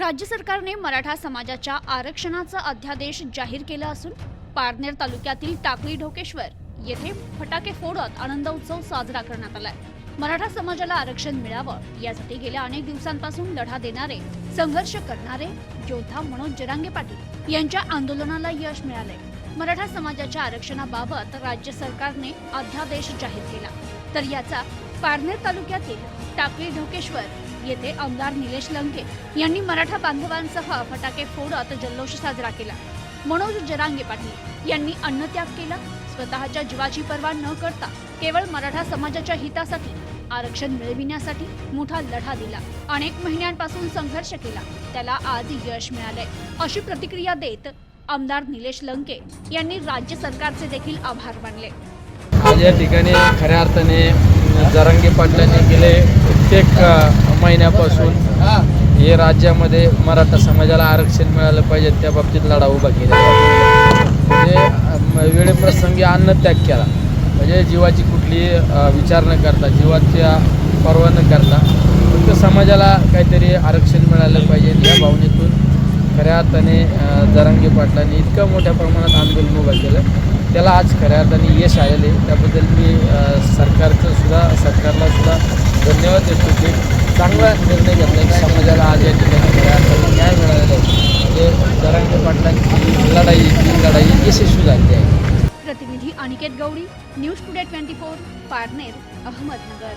राज्य सरकारने मराठा समाजाच्या आरक्षणाचा अध्यादेश जाहीर केला असून पारनेर तालुक्यातील टाकळी ढोकेश्वर येथे फटाके फोडत आनंद उत्सव साजरा करण्यात आलाय. मराठा समाजाला आरक्षण मिळावं यासाठी गेल्या अनेक दिवसांपासून लढा देणारे संघर्ष करणारे योद्धा मनोज जरांगे पाटील यांच्या आंदोलनाला यश मिळाले मराठा समाजाच्या आरक्षणाबाबत राज्य सरकारने अध्यादेश जाहीर केला. तर याचा पारनेर तालुक्यातील टाकळी ढोकेश्वर येथे आमदार निलेश लंके यांनी मराठा बांधवांसह फटाके फोडत जल्लोष साजरा केला. मनोज जरांगे पाटील यांनी अन्नत्याग केला. स्वतःच्या जीवाची पर्वा न करता केवळ मराठा समाजाच्या हितासाठी आरक्षण मिळविण्यासाठी मोठा लढा दिला. अनेक महिन्यांपासून संघर्ष केला. त्याला आज यश मिळालंय. अशी प्रतिक्रिया देत आमदार निलेश लंके यांनी राज्य सरकारचे देखील आभार मानले. आज या ठिकाणी खऱ्या अर्थाने जरांगे पाटलांनी गेले कित्येक महिन्यापासून हे. राज्यामध्ये मराठा समाजाला आरक्षण मिळालं पाहिजे त्या बाबतीत लढा उभा केला. म्हणजे वेळेप्रसंगी अन्नत्याग केला. म्हणजे जीवाची कुठली विचार न करता जीवाच्या पर्वा न करता फक्त समाजाला काहीतरी आरक्षण मिळालं पाहिजे या भावनेतून खऱ्या अर्थाने जरांगे पाटलांनी इतकं मोठ्या प्रमाणात आंदोलन उभं केलं. त्याला आज खऱ्या अर्थाने यश आलेले त्याबद्दल मी सरकारचं सुद्धा सरकारला सुद्धा धन्यवाद देतो की चांगला निर्णय घेतला की समाजाला आज या ठिकाणी खऱ्या अर्थाने न्याय मिळालेला आहे. म्हणजे जरांगे पाटलांची लढाई ही लढाई यशस्वी झाली आहे. प्रतिनिधी Aniket Gaudi news today twenty four Parner Ahmednagar.